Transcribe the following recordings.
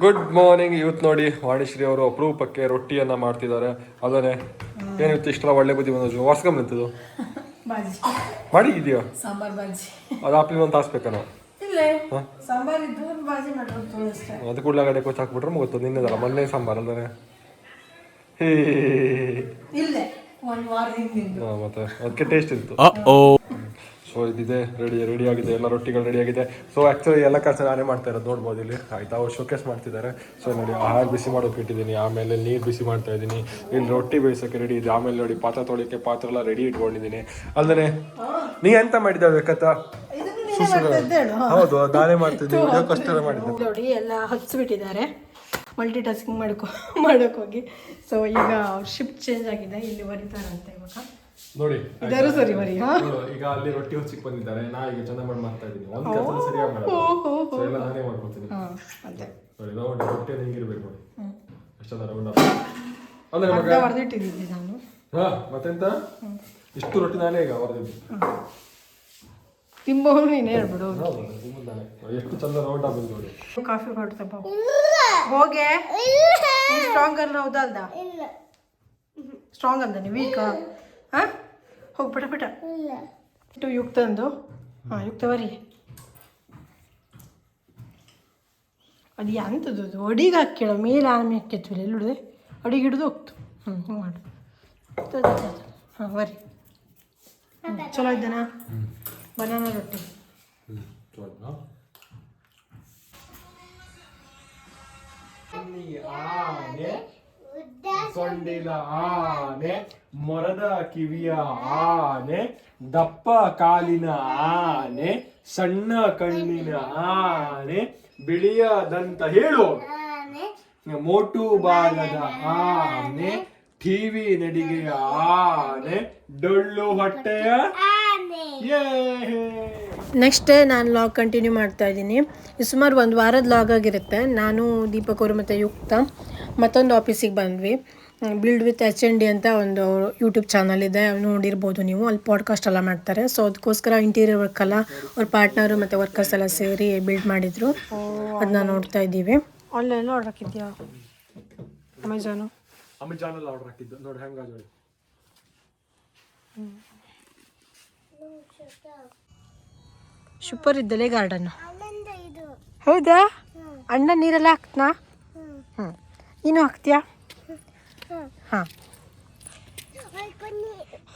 Good morning youth ನೋಡಿ. ವಾಣಿಶ್ರೀ ಅವರು ಅಪರೂಪಕ್ಕೆ ರೊಟ್ಟಿಯನ್ನ ಮಾಡ್ತಿದ್ದಾರೆ. ಅದನ್ನೇ. ಏನಿತ್ತು ಇಷ್ಟೆಲ್ಲ ಒಳ್ಳೆ ಬುದ್ಧಿ ಬಂದ ವಾಟ್ಸ್ಕಮ್ ನಿಂತದ್ದು? ಬಾಜಿ. ಮಾಡಿ ಇದೆಯಾ? ಸಾಂಬಾರ್ ಬಾಜಿ. ಅದು ಆಪ್ಲಿ ಒಂದು ನಾವು? ಬಾಜಿ ಮಾಡೋದು ಅಷ್ಟೇ. ಅದು ಕೂಡಲಗಡೆ ಕೊಚ್ಚ ಹಾಕ್ಬಿಟ್ರೆ ಮುಗಿತು. ನಿನ್ನದಲ್ಲ ಮೊನ್ನೆ ಸಾಂಬಾರ್ ಅಲ್ಲದೆ ಹೇ ಇಲ್ಲೇ. ಒಂದು ವಾರ ಹಿಂದಿಂದು ಹಾ, ಮತ್ತೆ. ಅದಕ್ಕೆ ಟೇಸ್ಟ್ ಇತ್ತು. ಇದಿದೆ ರೆಡಿ ರೆಡಿ ಆಗಿದೆ ಎಲ್ಲ ರೊಟ್ಟಿಗಳು ರೆಡಿ ಆಗಿದೆ. ಸೊ ಆ್ಯಕ್ಚುಲಿ ಎಲ್ಲ ಕೆಲಸ ನಾನೇ ಮಾಡ್ತಾ ಇರೋದು. ನೋಡ್ಬೋದು ಇಲ್ಲಿ. ಆಯ್ತಾ? ಅವ್ರು ಶೋಕೇಸ್ ಮಾಡ್ತಿದ್ದಾರೆ. ಸೊ ನೋಡಿ ಆಹಾರ ಬಿಸಿ ಮಾಡೋಕೆ ಇಟ್ಟಿದ್ದೀನಿ. ಆಮೇಲೆ ನೀರು ಬಿಸಿ ಮಾಡ್ತಾ ಇದ್ದೀನಿ. ಇಲ್ಲಿ ರೊಟ್ಟಿ ಬೇಯಿಸೋಕೆ ರೆಡಿ ಇದೆ. ಆಮೇಲೆ ನೋಡಿ ಪಾತ್ರೆ ತೊಳಿಯೋಕೆ ಪಾತ್ರ ಎಲ್ಲ ರೆಡಿ ಇಟ್ಕೊಂಡಿದ್ದೀನಿ. ಅಲ್ಲದೆ ನೀ ಎಂತ ಮಾಡಿದ ಬೇಕತ್ತ ಹೌದು ನಾನೇ ಮಾಡ್ತಿದ್ದೀನಿ. ಕಷ್ಟ ಮಾಡಿದ್ದೆ. ನೋಡಿ ಎಲ್ಲ ಹಚ್ಚಿಬಿಟ್ಟಿದ್ದಾರೆ ಮಲ್ಟಿ ಟಾಸ್ಕಿಂಗ್ ಮಾಡ್ಕೊ ಮಾಡೋಕೋಗಿ ಸೊ ಈಗ ಶಿಫ್ಟ್ ಚೇಂಜ್ ಆಗಿದೆ. ಇಲ್ಲಿ ಬರೀತಾರಂತೆ ಇವಾಗ. ನೋಡಿ ಇದಾರು ಸರಿ ಬರೀ ಹಾ? ನೋಡು, ಈಗ ಅಲ್ಲಿ ರೊಟ್ಟಿ ಹೊಚ್ಚಿಕ್ ಬಂದಿದ್ದಾರೆ. ನಾ ಈಗ ಚಂದ ಮಾಡಿ ಮಾಡ್ತಾ ಇದ್ದೀನಿ. ಒಂದ್ ಕೆಲಸ ಸರಿಯಾಗಿ ಮಾಡ್ತೀನಿ ಎಲ್ಲ ನಾನೇ ಮಾಡ್ಕೊತೀನಿ. ಹಾಂ ಅದೇ. ನೋಡಿ ನೋಡಿ ರೊಟ್ಟಿ ಹಿಂಗಿರ್ಬೇಕು ನೋಡಿ. ಎಷ್ಟೊಂದು ರೌಂಡ್ ಅಂದ್ರೆ ಮಗ ಅರ್ಧ ಹೊಡೆದಿಟ್ಟಿದ್ದೀನಿ ನಾನು. ಹಾ ಮತ್ತೆಂತ? ಇಷ್ಟು ರೊಟ್ಟಿ ನಾನೇ ಈಗ ಹೊರದಿದ್ದು ತಿಂಬೋನು ನೀನೇ ಹೇಳ್ಬಿಡು. ಹೌದು ನಿಮ್ಮದು ನಾನೇ. ನೋಡಿ, ಎಷ್ಟು ಚಂದ ರೌಂಡ್ ಆಗ್ಬೋದು ನೋಡಿ. ಕಾಫಿ ಹೋಗೆ. ಸ್ಟ್ರಾಂಗ್ ಅಲ್ಲ ಹೌದಾ ಅಲ್ದ ಸ್ಟ್ರಾಂಗ್ ಅಂದ ನೀವು ವೀಕ್ ಹಾಂ? ಹೋಗಿ ಬಿಟ ಇಟ್ಟು ಯುಕ್ತ ಅಂದು ಹಾಂ ಯುಕ್ತ ಬರಿ. ಅದು ಎಂಥದ್ದು ಅದು ಅಡಿಗೆ ಹಾಕಿಳ ಮೇಲೆ ಆಮೆ ಹಾಕ್ಯತ್ವಿಲ್ಲ ಎಲ್ಲಿಡುದೆ ಅಡಿಗೆ ಹಿಡಿದು ಹೋಗ್ತು. ಹ್ಞೂ ಹ್ಞೂ ಮಾಡು. ಹಾಂ ಬರಿ. ಹ್ಮ್, ಚಲೋ ಇದ್ದಾನಾ? ಬನಾನ ರೊಟ್ಟಿ. ಆನೆ ಸೊಂಡಿಲ ಆನೆ ಮೊರದ ಕಿವಿಯ ಆನೆ ದಪ್ಪ ಕಾಲಿನ ಆನೆ ಸಣ್ಣ ಕಣ್ಣಿನ ಆನೆ ಬಿಳಿಯ ದಂತ ಹೇಳು. ಮೋಟು ಬಾಲದ ಆನೆ ಟಿವಿ ನಡಿಗೆಯ ಆನೆ ಡೊಳ್ಳು ಹೊಟ್ಟೆಯ ನೆಕ್ಸ್ಟ್ ನಾನು ಲಾಗ್ ಕಂಟಿನ್ಯೂ ಮಾಡ್ತಾ ಇದ್ದೀನಿ. ಸುಮಾರು ಒಂದು ವಾರದ ಲಾಗ್ ಆಗಿರುತ್ತೆ. ನಾನು ದೀಪಕ್ ಅವರು ಮತ್ತು ಯುಕ್ತ. ಮತ್ತೊಂದು ಆಫೀಸಿಗೆ ಬಂದ್ವಿ. Build with H N D ಅಂತ ಒಂದು ಯೂಟ್ಯೂಬ್ ಚಾನಲ್ ಇದೆ. ನೋಡಿರ್ಬೋದು ನೀವು. ಅಲ್ಲಿ ಪಾಡ್ಕಾಸ್ಟ್ ಎಲ್ಲ ಮಾಡ್ತಾರೆ. ಸೊ ಅದಕ್ಕೋಸ್ಕರ ಇಂಟೀರಿಯರ್ ವರ್ಕ್ ಎಲ್ಲ ಅವ್ರ ಪಾರ್ಟ್ನರು ಮತ್ತು ವರ್ಕರ್ಸ್ ಎಲ್ಲ ಸೇರಿ ಬಿಲ್ಡ್ ಮಾಡಿದರು. ಅದನ್ನ ನೋಡ್ತಾ ಇದ್ದೀವಿ. ಆನ್ಲೈನ್ ಆರ್ಡರ್ ಹಾಕಿದ್ಯಾ? ಅಮೆಝಾನು ಅಮೆಜಾನಲ್ಲಿ ಆರ್ಡರ್ ಹಾಕಿದ್ದು. ನೋಡಿ ಹೆಂಗ ನೋಡಿ. ಸೂಪರ್ ಇದ್ದಲೇ ಗಾರ್ಡನ್ನು ಹೌದಾ? ಅಣ್ಣ ನೀರೆಲ್ಲ ಹಾಕ್ತನಾ? ಹ್ಞೂ ನೀನು ಹಾಕ್ತೀಯಾ ಹಾಂ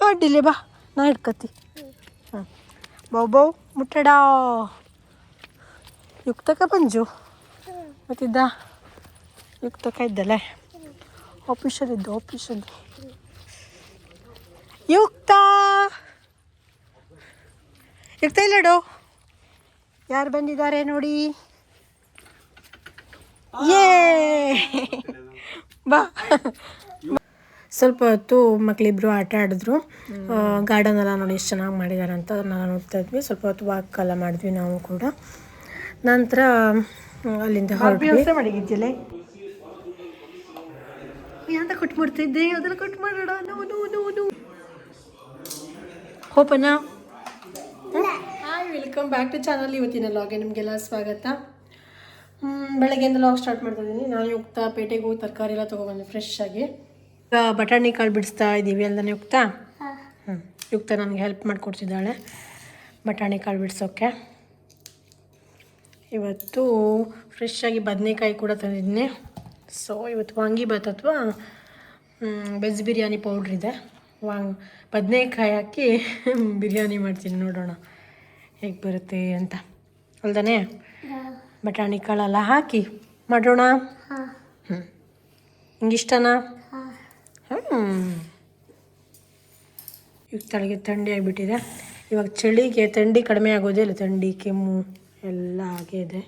ಅಡ್ಡಿಲೆ ಬಾ ನಾ ಹಿಡ್ಕತಿ ಹಾಂ ಬೌ ಬೌ ಮುಟ್ಟಡ ಯುಕ್ತಕ ಬಂಜು ಮತ್ತಿದ್ದ ಯುಕ್ತಕ ಇದ್ದಲ್ಲ ಆಫೀಸಲ್ಲಿದ್ದು ಆಫೀಸಲ್ಲಿ ಯುಕ್ತ ಯುಕ್ತ ಇಲ್ಲಡು ಯಾರು ಬಂದಿದ್ದಾರೆ ನೋಡಿ? ಯೇ ಬಾ ಸ್ವಲ್ಪ ಹೊತ್ತು ಮಕ್ಕಳಿಬ್ರು ಆಟ ಆಡಿದ್ರು. ಗಾರ್ಡನ್ ಎಲ್ಲ ನೋಡಿ ಎಷ್ಟು ಚೆನ್ನಾಗಿ ಮಾಡಿದ್ದಾರೆ ಅಂತ ನಾನು ನೋಡ್ತಾ ಇದ್ವಿ. ಸ್ವಲ್ಪ ಹೊತ್ತು ವಾಕ್ ಎಲ್ಲ ಮಾಡಿದ್ವಿ ನಾವು ಕೂಡ. ನಂತರ ಅಲ್ಲಿಂದ ಹೊರಟ್ವಿ. ಮಾಡಿದ್ದಿಲ್ಲ ಅಂತ ಕೊಟ್ಟು ಮಾಡ್ತಿದ್ದೆ. ಅದೆಲ್ಲ ಕೊಟ್ಟು ಮಾಡೋಣ no no no no ಹೋಪನ hi welcome back to channel ಇವತ್ತಿನ ಲಾಗೆ ನಿಮಗೆಲ್ಲ ಸ್ವಾಗತ. ಬೆಳಗ್ಗೆಯಿಂದ ಲಾಗ್ ಸ್ಟಾರ್ಟ್ ಮಾಡ್ತಾ ಇದ್ದೀನಿ ನಾನು ಯುಕ್ತ ಪೇಟೆಗೆ ಹೋಗಿ ತರಕಾರಿ ಎಲ್ಲ ತೊಗೊಬಂದು ಫ್ರೆಶ್ ಆಗಿ. ಈಗ ಬಟಾಣಿ ಕಾಳು ಬಿಡಿಸ್ತಾ ಇದ್ದೀವಿ ಅಲ್ದಾನೆ ಯುಕ್ತ ಹ್ಞೂ ಯುಕ್ತ ನನಗೆ ಹೆಲ್ಪ್ ಮಾಡಿಕೊಡ್ತಿದ್ದಾಳೆ ಬಟಾಣಿ ಕಾಳು ಬಿಡಿಸೋಕ್ಕೆ ಇವತ್ತು ಫ್ರೆಶ್ ಆಗಿ ಬದನೆಕಾಯಿ ಕೂಡ ತಂದಿದ್ದೀನಿ ಸೊ ಇವತ್ತು ವಾಂಗಿಭಾತ್ ಅಥವಾ ವೆಜ್ ಬಿರಿಯಾನಿ ಪೌಡ್ರ್ ಇದೆ. ವಾಂಗ್ ಬದನೆಕಾಯಿ ಹಾಕಿ ಬಿರಿಯಾನಿ ಮಾಡ್ತೀನಿ ನೋಡೋಣ. ಹೇಗೆ ಬರುತ್ತೆ ಅಂತ. ಅಲ್ದಾನೆ? ಬಟಾಣಿ ಕಾಳೆಲ್ಲ ಹಾಕಿ ಮಾಡೋಣ. ಹ್ಞೂ ಹಿಂಗಿಷ್ಟನಾ ಹ್ಞೂ ಈಗ ತಲೆಗೆ ಥಂಡಿ ಆಗಿಬಿಟ್ಟಿದೆ. ಇವಾಗ ಚಳಿಗೆ ಥಂಡಿ ಕಡಿಮೆ ಆಗೋದೇ ಇಲ್ಲ. ಥಂಡಿ ಕೆಮ್ಮು ಎಲ್ಲ ಹಾಗೇ ಇದೆ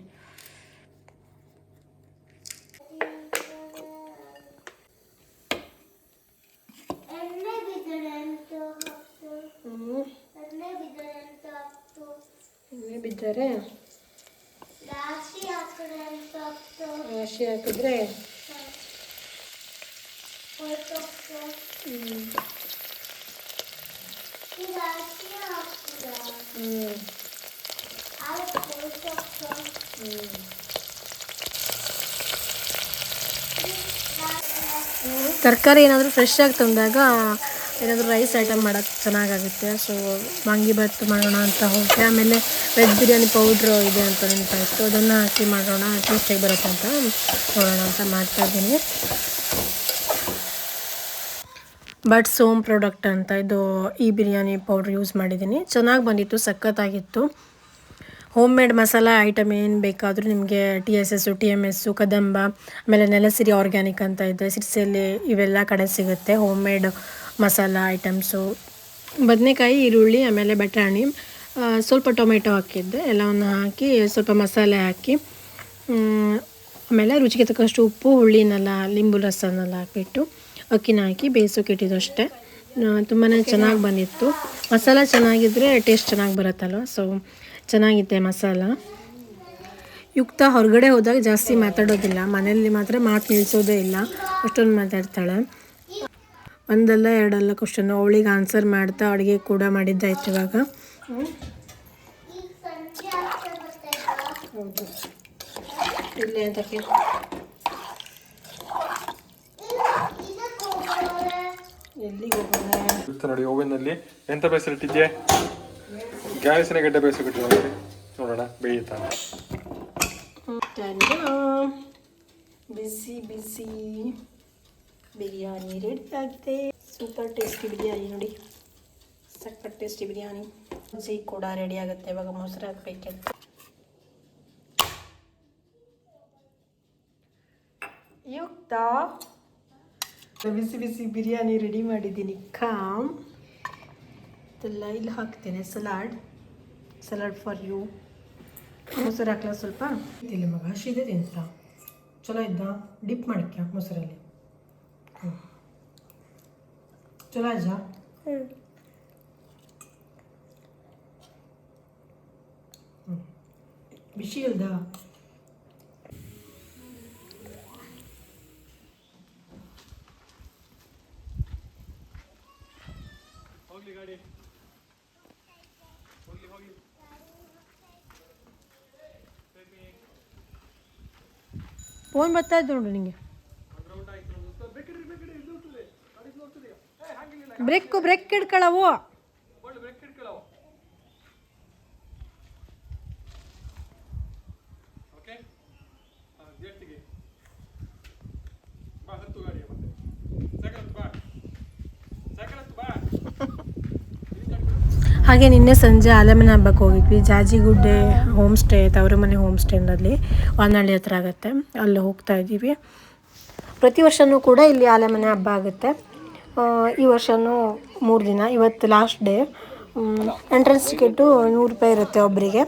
ಬಿದ್ದರೆ ಹಸಿ ಹಾಕಿದ್ರೆ ತರಕಾರಿ ಏನಾದರೂ ಫ್ರೆಶ್ ಆಗಿ ತಂದಾಗ ಏನಾದರೂ ರೈಸ್ ಐಟಮ್ ಮಾಡೋಕ್ಕೆ ಚೆನ್ನಾಗಾಗುತ್ತೆ. ಸೊ ವಾಂಗಿಭಾತ್ ಮಾಡೋಣ ಅಂತ ಹೋಗಿ, ಆಮೇಲೆ ವೆಜ್ ಬಿರಿಯಾನಿ ಪೌಡ್ರು ಇದೆ ಅಂತ ನೆನಪಾಯಿತು. ಅದನ್ನು ಹಾಕಿ ಮಾಡೋಣ ಟೇಸ್ಟಾಗಿ ಬರುತ್ತೆ ಅಂತ ನೋಡೋಣ ಅಂತ ಮಾಡ್ತಾಯಿದ್ದೀನಿ ಬಟ್ ಸೋಮ್ ಪ್ರಾಡಕ್ಟ್ ಅಂತ ಇದು ಈ ಬಿರಿಯಾನಿ ಪೌಡ್ರ್ ಯೂಸ್ ಮಾಡಿದ್ದೀನಿ. ಚೆನ್ನಾಗಿ ಬಂದಿತ್ತು, ಸಖತ್ತಾಗಿತ್ತು. ಹೋಮ್ ಮೇಡ್ ಮಸಾಲ ಐಟಮ್ ಏನು ಬೇಕಾದರೂ ನಿಮಗೆ T S S T M S Kadamba, ಆಮೇಲೆ ನೆಲಸಿರಿ ಆರ್ಗ್ಯಾನಿಕ್ ಅಂತ ಇದೆ. ಸಿರ್ಸೆಲ್ಲಿ ಇವೆಲ್ಲ ಕಡೆ ಸಿಗುತ್ತೆ ಹೋಮ್ ಮೇಡ್ ಮಸಾಲ ಐಟಮ್ಸು ಬದನೆಕಾಯಿ ಈರುಳ್ಳಿ ಆಮೇಲೆ ಬಟಾಣಿ ಸ್ವಲ್ಪ ಟೊಮೆಟೊ ಹಾಕಿದ್ದೆ ಎಲ್ಲವನ್ನು ಹಾಕಿ ಸ್ವಲ್ಪ ಮಸಾಲೆ ಹಾಕಿ ಆಮೇಲೆ ರುಚಿಗೆ ತಕ್ಕಷ್ಟು ಉಪ್ಪು ಹುಳಿನೆಲ್ಲ ಲಿಂಬು ರಸನೆಲ್ಲ ಹಾಕಿಬಿಟ್ಟು ಅಕ್ಕಿನ ಹಾಕಿ ಬೇಯಿಸೋಕೆ ಇಟ್ಟಿದ್ದು ಅಷ್ಟೇ. ತುಂಬಾ ಚೆನ್ನಾಗಿ ಬಂದಿತ್ತು. ಮಸಾಲ ಚೆನ್ನಾಗಿದ್ದರೆ ಟೇಸ್ಟ್ ಚೆನ್ನಾಗಿ ಬರುತ್ತಲ್ವ? ಸೊ ಚೆನ್ನಾಗಿದೆ ಮಸಾಲ. ಯುಕ್ತ ಹೊರಗಡೆ ಹೋದಾಗ ಜಾಸ್ತಿ ಮಾತಾಡೋದಿಲ್ಲ. ಮನೆಯಲ್ಲಿ ಮಾತ್ರ ಮಾತು ನಿಲ್ಲಿಸೋದೇ ಇಲ್ಲ. ಅಷ್ಟೊಂದು ಮಾತಾಡ್ತಾಳೆ. ಒಂದಲ್ಲ ಎರಡಲ್ಲ ಕ್ವಶನ್ ಅವಳಿಗೆ ಆನ್ಸರ್ ಮಾಡ್ತಾ ಅಡುಗೆ ಕೂಡ ಮಾಡಿದ್ದಾಯ್ತು ಇವಾಗ. ಇಲ್ಲೇ ಅಂತ ನೋಡಿ ಓವೆನಲ್ಲಿ ಎಂತ ಬೇಸರಿಟ್ಟಿದ್ಯೆ ಗ್ಯಾಸಿನ ಗಡ್ಡೆ ಬೇಯಿಸಿಬಿಟ್ಟು ನೋಡಿ ನೋಡೋಣ ಬೇಯುತ್ತಾ ಟಂಡಾ. ಬಿಸಿ ಬಿಸಿ. ಬಿರಿಯಾನಿ ರೆಡಿ ಆಗಿದೆ. ಸೂಪರ್ ಟೇಸ್ಟಿ ಬಿರಿಯಾನಿ ನೋಡಿ. ಸಖತ್ ಟೇಸ್ಟಿ ಬಿರಿಯಾನಿ. ಜಿ ಕೂಡ ರೆಡಿ ಆಗುತ್ತೆ. ಇವಾಗ ಮೊಸರು ಹಾಕಬೇಕು. ಯುಕ್ತ. ಬಿಸಿ ಬಿಸಿ ಬಿರಿಯಾನಿ ರೆಡಿ ಮಾಡಿದ್ದೀನಿ. ಕಾಮ್ ಇದೆಲ್ಲ ಇಲ್ಲಿ ಹಾಕ್ತೇನೆ. ಸಲಾಡ್ ಸಲಾಡ್ ಫಾರ್ ಯು ಮೊಸರು ಹಾಕ್ಲಾ ಸ್ವಲ್ಪ? ಇಲ್ಲಿ ಮಗ ಹಸಿದೆ ತಿಂತ ಚಲೋ ಇದ್ದ? ಡಿಪ್ ಮಾಡಕ್ಕೆ ಮೊಸರಲ್ಲಿ? ಹ್ಞೂ ಚಲೋ ಅಜ್ಜ ಗಾಡಿ. ಬಿಸಿ ಹೋಗಿ ಫೋನ್ ಬರ್ತಾ ಇದ್ದು ನೋಡು ನಿಂಗೆ. ಬ್ರೇಕ್ ಬ್ರೇಕ್ ಹಿಡ್ಕೊಳ್ಳವು ಹಾಗೆ ನಿನ್ನೆ ಸಂಜೆ ಆಲಮನ ಹಬ್ಬಕ್ಕೆ ಹೋಗಿದ್ವಿ. ಜಾಜಿಗುಡ್ಡೆ ಹೋಮ್ ಸ್ಟೇ ತವರ ಮನೆ ಹೋಮ್ ಸ್ಟೇನಲ್ಲಿ ಹೊನ್ನಳ್ಳಿ ಹತ್ರ ಆಗುತ್ತೆ. ಅಲ್ಲಿ ಹೋಗ್ತಾ ಇದ್ದೀವಿ. ಪ್ರತಿ ವರ್ಷವೂ ಕೂಡ ಇಲ್ಲಿ ಆಲಮನೆ ಹಬ್ಬ ಆಗುತ್ತೆ. ಈ ವರ್ಷವೂ ಮೂರು ದಿನ ಇವತ್ತು ಲಾಸ್ಟ್ ಡೇ ಎಂಟ್ರೆನ್ಸ್ ಟಿಕೆಟು ನೂರು ರೂಪಾಯಿ ಇರುತ್ತೆ ಒಬ್ಬರಿಗೆ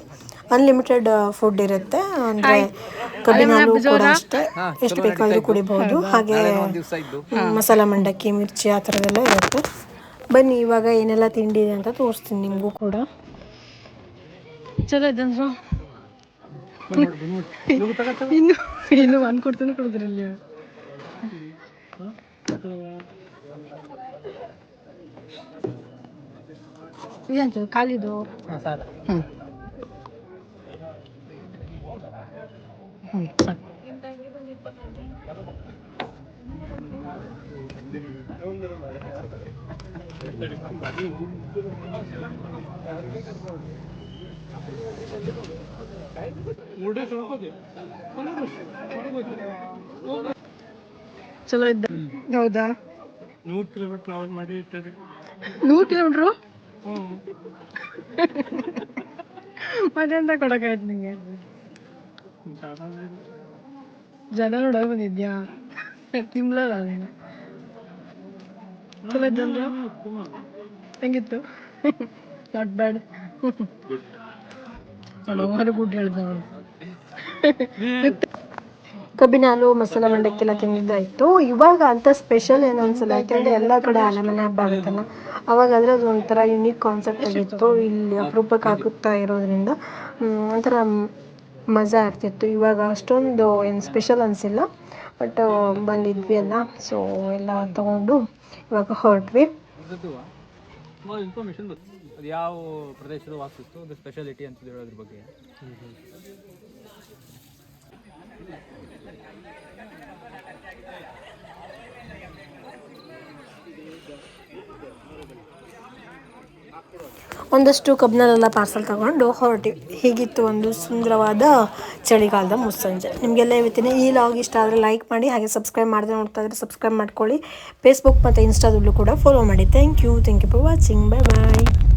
ಅನ್ಲಿಮಿಟೆಡ್ ಫುಡ್ ಇರುತ್ತೆ. ಅಂದರೆ ಕಬ್ಬಿನ ಹಾಲು ಕೂಡ ಅಷ್ಟೇ. ಎಷ್ಟು ಬೇಕಾದರೂ ಕುಡಿಬಹುದು. ಹಾಗೆ ಮಸಾಲ ಮಂಡಕ್ಕಿ ಮಿರ್ಚಿ ಆ ಥರದೆಲ್ಲ ಇರುತ್ತೆ. ಬನ್ನಿ ಇವಾಗ ಏನೆಲ್ಲ ತಿಂಡಿ ಇದೆ ಅಂತ ತೋರಿಸ್ತೀನಿ ನಿಮಗೂ ಕೂಡ. ಚಲೋ ಇದೆ ಇನ್ನು ಇನ್ನು ಒಂದು ಕೊಡ್ತೀನಿ ಕೊಡಿದ್ರಲ್ಲಿ. ಇದಂತ ಖಾಲಿದು. ಹ್ಞೂ ಹ್ಞೂ ಸಾಕು ಚಲೋ ಇದ್ದ. ಹೌದಾ? ನೂರು ಕಿಲೋಮೀಟರ್ ಟ್ರಾವೆಲ್ ಮಾಡಿ ಇರ್ತದೆ ನೂರು ಕಿಲೋಮೀಟ್ರು? ಮತ್ತೆಂತ ಕೊಡೋಕ್ಕಾಯ್ತು ನಿಂಗೆ? ಜನ ನೋಡಕ್ ಬಂದಿದ್ಯಾ? ತಿಮ್ಲಲ್ಲ ನೀನು? ಚಲೋ ಇದ್ದಂದ್ರ? ಹೆಂಗಿತ್ತು? ನಾಟ್ ಬ್ಯಾಡ್ ಹಲವಾರು ಗುಡ್ ಹೇಳ್ದ ಕಬ್ಬಿನ ಹಾಲು ಮಸಾಲ ಮಂಡಕ್ಕೆಲ್ಲ ತಿಂದಿದ್ದಾಯಿತು. ಇವಾಗ ಅಂತ ಸ್ಪೆಷಲ್ ಏನು ಅನ್ಸಲ್ಲ ಯಾಕೆಂದ್ರೆ ಎಲ್ಲ ಕಡೆ ಅನಮನೆ ಹಬ್ಬ ಆಗುತ್ತಲ್ಲ ಅವಾಗಾದ್ರೆ ಅದು ಒಂಥರ ಯುನೀಕ್ ಕಾನ್ಸೆಪ್ಟ್ ಆಗಿತ್ತು. ಇಲ್ಲಿ ಅಪರೂಪಕ್ಕೆ ಹಾಕುತ್ತಾ ಇರೋದ್ರಿಂದ ಹ್ಮ್, ಒಂಥರ ಮಜಾ ಆಗ್ತಿತ್ತು ಇವಾಗ ಅಷ್ಟೊಂದು ಏನು ಸ್ಪೆಷಲ್ ಅನಿಸಿಲ್ಲ ಬಟ್ ಬಂದಿದ್ವಿ ಅಲ್ಲ. ಸೊ ಎಲ್ಲ ತಗೊಂಡು ಇವಾಗ ಹೊರಟ್ವಿ. ಇನ್ಫಾರ್ಮೇಶನ್ ಅದು ಯಾವ ಪ್ರದೇಶದ ವಾಸಿಸ್ತು ಅದು ಸ್ಪೆಷಾಲಿಟಿ ಅಂತ ಹೇಳೋದ್ರ ಬಗ್ಗೆ? ಒಂದಷ್ಟು ಕಬ್ನಲ್ಲೆಲ್ಲ ಪಾರ್ಸಲ್ ತಗೊಂಡು ಹೊರಟಿವಿ ಹೀಗಿತ್ತು ಒಂದು ಸುಂದರವಾದ ಚಳಿಗಾಲದ ಮುಸ್ಸಂಜೆ. ನಿಮಗೆಲ್ಲ ಇವತ್ತಿನ ಈ ಲಾಗ್ ಇಷ್ಟ ಆದರೆ ಲೈಕ್ ಮಾಡಿ, ಹಾಗೆ ಸಬ್ಸ್ಕ್ರೈಬ್ ಮಾಡಿದ್ರೆ ನೋಡ್ತಾ ಇದ್ರೆ ಸಬ್ಸ್ಕ್ರೈಬ್ ಮಾಡ್ಕೊಳ್ಳಿ. ಫೇಸ್ಬುಕ್ ಮತ್ತು ಇನ್ಸ್ಟಾದಲ್ಲೂ ಕೂಡ ಫಾಲೋ ಮಾಡಿ. Thank you thank you for watching bye bye